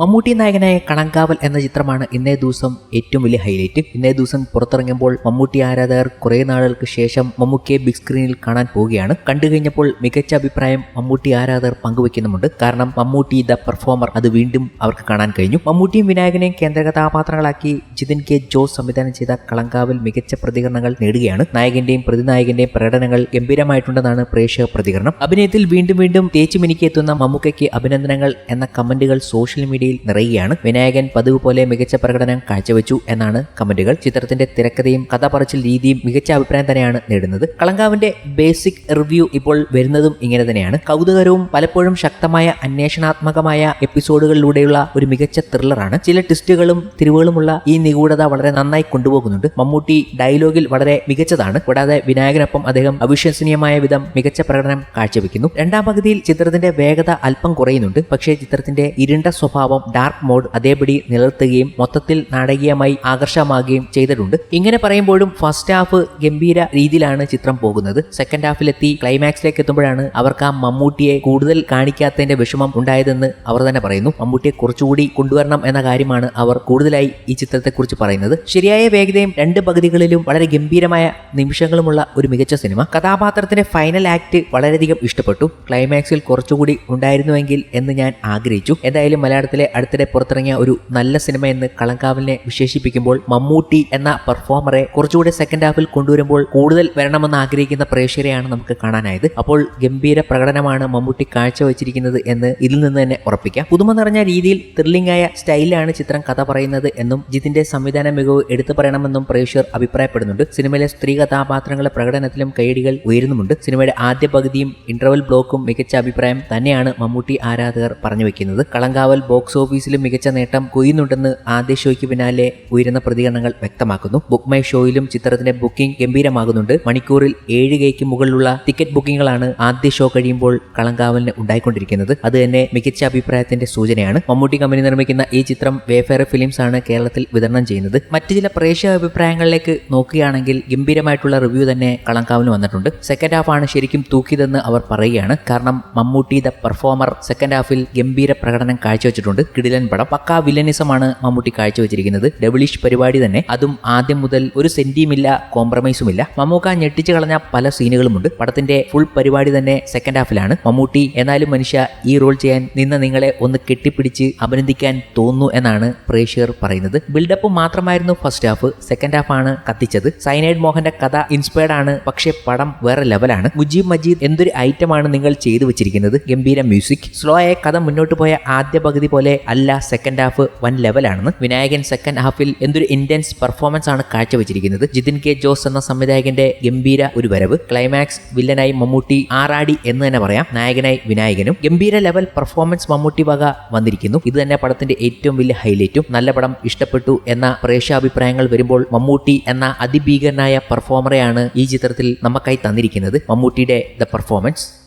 മമ്മൂട്ടി നായകനായ കണങ്കാവൽ എന്ന ചിത്രമാണ് ഇന്നേ ദിവസം ഏറ്റവും വലിയ ഹൈലൈറ്റ്. ഇന്നേ ദിവസം പുറത്തിറങ്ങുമ്പോൾ മമ്മൂട്ടി ആരാധകർ കുറെ നാളുകൾക്ക് ശേഷം മമ്മൂക്കിയെ ബിഗ് സ്ക്രീനിൽ കാണാൻ പോവുകയാണ്. കണ്ടു കഴിഞ്ഞപ്പോൾ മികച്ച അഭിപ്രായം മമ്മൂട്ടി ആരാധകർ പങ്കുവെക്കുന്നുമുണ്ട്. കാരണം മമ്മൂട്ടി ദ പെർഫോമർ അത് വീണ്ടും അവർക്ക് കാണാൻ കഴിഞ്ഞു. മമ്മൂട്ടിയും വിനായകനെയും കേന്ദ്ര കഥാപാത്രങ്ങളാക്കി ജിതിൻ കെ ജോസ് സംവിധാനം ചെയ്ത കളങ്കാവിൽ മികച്ച പ്രതികരണങ്ങൾ നേടുകയാണ്. നായകന്റെയും പ്രതിനായകന്റെയും പ്രകടനങ്ങൾ ഗംഭീരമായിട്ടുണ്ടെന്നാണ് പ്രേക്ഷക പ്രതികരണം. അഭിനയത്തിൽ വീണ്ടും വീണ്ടും തേച്ചു മിനിക്കെത്തുന്ന മമ്മൂക്കയ്ക്ക് അഭിനന്ദനങ്ങൾ എന്ന കമന്റുകൾ സോഷ്യൽ മീഡിയയിൽ നിറയുകയാണ്. വിനായകൻ പതിവ് പോലെ മികച്ച പ്രകടനം കാഴ്ചവെച്ചു എന്നാണ് കമന്റുകൾ. ചിത്രത്തിന്റെ തിരക്കഥയും കഥ പറച്ചിൽ രീതിയും മികച്ച അഭിപ്രായം തന്നെയാണ് നേടുന്നത്. കളങ്കാവിന്റെ ബേസിക് റിവ്യൂ ഇപ്പോൾ വരുന്നതും ഇങ്ങനെ തന്നെയാണ്. കൗതുകരവും പലപ്പോഴും ശക്തമായ അന്വേഷണാത്മകമായ എപ്പിസോഡുകളിലൂടെയുള്ള ഒരു മികച്ച ത്രില്ലറാണ്. ചില ട്വിസ്റ്റുകളും തിരിവുകളുമുള്ള ഈ നിഗൂഢത വളരെ നന്നായി കൊണ്ടുപോകുന്നുണ്ട്. മമ്മൂട്ടി ഡയലോഗിൽ വളരെ മികച്ചതാണ്. കൂടാതെ വിനായകനൊപ്പം അദ്ദേഹം അവിശ്വസനീയമായ വിധം മികച്ച പ്രകടനം കാഴ്ചവെക്കുന്നു. രണ്ടാം പകുതിയിൽ ചിത്രത്തിന്റെ വേഗത അല്പം കുറയുന്നുണ്ട്. പക്ഷേ ചിത്രത്തിന്റെ ഇരുണ്ട സ്വഭാവം ഡാർക്ക് മോഡ് അതേപടി നിലനിർത്തുകയും മൊത്തത്തിൽ നാടകീയമായി ആകർഷമാകുകയും ചെയ്തിട്ടുണ്ട്. ഇങ്ങനെ പറയുമ്പോഴും ഫസ്റ്റ് ഹാഫ് ഗംഭീര രീതിയിലാണ് ചിത്രം പോകുന്നത്. സെക്കൻഡ് ഹാഫിലെത്തി ക്ലൈമാക്സിലേക്ക് എത്തുമ്പോഴാണ് അവർക്ക് ആ മമ്മൂട്ടിയെ കൂടുതൽ കാണിക്കാത്തതിന്റെ വിഷമം ഉണ്ടായതെന്ന് അവർ തന്നെ പറയുന്നു. മമ്മൂട്ടിയെ കുറച്ചുകൂടി കൊണ്ടുവരണം എന്ന കാര്യമാണ് അവർ കൂടുതലായി ഈ ചിത്രത്തെക്കുറിച്ച് പറയുന്നത്. ശരിയായ വേഗതയും രണ്ട് പകുതികളിലും വളരെ ഗംഭീരമായ നിമിഷങ്ങളുമുള്ള ഒരു മികച്ച സിനിമ. കഥാപാത്രത്തിന്റെ ഫൈനൽ ആക്ട് വളരെയധികം ഇഷ്ടപ്പെട്ടു. ക്ലൈമാക്സിൽ കുറച്ചുകൂടി ഉണ്ടായിരുന്നുവെങ്കിൽ എന്ന് ഞാൻ ആഗ്രഹിച്ചു. എന്തായാലും മലയാളത്തിലെ അടുത്തിടെ പുറത്തിറങ്ങിയ ഒരു നല്ല സിനിമ എന്ന് കളങ്കാവലിനെ വിശേഷിപ്പിക്കുമ്പോൾ മമ്മൂട്ടി എന്ന പെർഫോമറെ കുറച്ചുകൂടി സെക്കൻഡ് ഹാഫിൽ കൊണ്ടുവരുമ്പോൾ കൂടുതൽ വരണമെന്ന് ആഗ്രഹിക്കുന്ന പ്രേക്ഷകരെയാണ് നമുക്ക് കാണാനായത്. അപ്പോൾ ഗംഭീര പ്രകടനമാണ് മമ്മൂട്ടി കാഴ്ചവെച്ചിരിക്കുന്നത് എന്ന് ഇതിൽ നിന്ന് തന്നെ ഉറപ്പിക്കാം. പുതുമ നിറഞ്ഞ രീതിയിൽ ത്രില്ലിംഗ് ആയ സ്റ്റൈലിലാണ് ചിത്രം കഥ പറയുന്നത് എന്നും ജിതിന്റെ സംവിധാന മികവ് എടുത്തു പറയണമെന്നും പ്രേക്ഷകർ അഭിപ്രായപ്പെടുന്നുണ്ട്. സിനിമയിലെ സ്ത്രീ കഥാപാത്രങ്ങളുടെ പ്രകടനത്തിലും കൈയടികൾ ഉയരുന്നുമുണ്ട്. സിനിമയുടെ ആദ്യ പകുതിയും ഇന്റർവൽ ബ്ലോക്കും മികച്ച അഭിപ്രായം തന്നെയാണ് മമ്മൂട്ടി ആരാധകർ പറഞ്ഞു വെക്കുന്നത്. കളങ്കാവൽ ബോക്സ് ഓഫീസിലും മികച്ച നേട്ടം കൊയ്യുന്നുണ്ടെന്ന് ആദ്യ ഷോയ്ക്ക് പിന്നാലെ ഉയരുന്ന പ്രതികരണങ്ങൾ വ്യക്തമാക്കുന്നു. ബുക്ക് മൈ ഷോയിലും ചിത്രത്തിന്റെ ബുക്കിംഗ് ഗംഭീരമാകുന്നുണ്ട്. മണിക്കൂറിൽ ഏഴ് കൈക്ക് മുകളിലുള്ള ടിക്കറ്റ് ബുക്കിംഗുകളാണ് ആദ്യ ഷോ കഴിയുമ്പോൾ കളങ്കാവലിന് ഉണ്ടായിക്കൊണ്ടിരിക്കുന്നത്. അത് തന്നെ മികച്ച അഭിപ്രായത്തിന്റെ സൂചനയാണ്. മമ്മൂട്ടി കമ്പനി നിർമ്മിക്കുന്ന ഈ ചിത്രം വേഫെയർ ഫിലിംസ് ആണ് കേരളത്തിൽ വിതരണം ചെയ്യുന്നത്. മറ്റു ചില പ്രേക്ഷക അഭിപ്രായങ്ങളിലേക്ക് നോക്കുകയാണെങ്കിൽ ഗംഭീരമായിട്ടുള്ള റിവ്യൂ തന്നെ കളങ്കാവിന് വന്നിട്ടുണ്ട്. സെക്കൻഡ് ഹാഫ് ആണ് ശരിക്കും തൂക്കിയതെന്ന് അവർ പറയുകയാണ്. കാരണം മമ്മൂട്ടി ദ പെർഫോമർ സെക്കൻഡ് ഹാഫിൽ ഗംഭീര പ്രകടനം കാഴ്ചവെച്ചിട്ടുണ്ട്. കിടിലൻ പടം. പക്കാ വില്ലനിസമാണ് മമ്മൂട്ടി കാഴ്ചവെച്ചിരിക്കുന്നത്. ഡബിളിഷ് പരിപാടി തന്നെ. അതും ആദ്യം മുതൽ ഒരു സെന്റിയുമില്ല കോംപ്രമൈസുമില്ല. മമ്മൂക്ക ഞെട്ടിച്ചു കളഞ്ഞ പല സീനുകളുമുണ്ട്. പടത്തിന്റെ ഫുൾ പരിപാടി തന്നെ സെക്കൻഡ് ഹാഫിലാണ്. മമ്മൂട്ടി എന്നാലും മനുഷ്യ ഈ റോൾ ചെയ്യാൻ നിന്ന് നിങ്ങളെ ഒന്ന് കെട്ടിപ്പിടിച്ച് അഭിനന്ദിക്കാൻ തോന്നുന്നു എന്നാണ് പ്രേക്ഷകർ പറയുന്നത്. ബിൽഡപ്പ് മാത്രമായിരുന്നു ഫസ്റ്റ് ഹാഫ്. സെക്കൻഡ് ഹാഫ് ആണ് കത്തിച്ചത്. സൈനൈഡ് മോഹന്റെ കഥ ഇൻസ്പയർഡ് ആണ്. പക്ഷേ പടം വേറെ ലെവലാണ്. മുജീബ് മജീദ് എന്തൊരു ഐറ്റമാണ് നിങ്ങൾ ചെയ്തു വെച്ചിരിക്കുന്നത്? ഗംഭീര മ്യൂസിക്. സ്ലോ ആയ കഥ മുന്നോട്ട് പോയ ആദ്യ പകുതി പോലെ അല്ല സെക്കൻഡ് ഹാഫ് വൺ ലെവലാണെന്ന് വിനായകൻ സെക്കൻഡ് ഹാഫിൽ എന്തൊരു ഇന്റൻസ് പെർഫോമൻസ് ആണ് കാഴ്ചവെച്ചിരിക്കുന്നത്. ജിതിൻ കെ ജോസ് എന്ന സംവിധായകന്റെ ഗംഭീര ഒരു വരവ്. ക്ലൈമാക്സ് വില്ലനായി മമ്മൂട്ടി ആറാടി എന്ന് തന്നെ പറയാം. നായകനായി വിനായകനും ഗംഭീര ലെവൽ പെർഫോമൻസ് മമ്മൂട്ടി വക വന്നിരിക്കുന്നു. ഇത് തന്നെ പടത്തിന്റെ ഏറ്റവും വലിയ ഹൈലൈറ്റും നല്ല പടം ഇഷ്ടപ്പെട്ടു എന്ന പ്രേക്ഷാഭിപ്രായങ്ങൾ വരുമ്പോൾ മമ്മൂട്ടി എന്ന അതിഭീകരനായ പെർഫോമറെയാണ് ഈ ചിത്രത്തിൽ നമുക്കായി തന്നിരിക്കുന്നത്. മമ്മൂട്ടിയുടെ ദ പെർഫോമൻസ്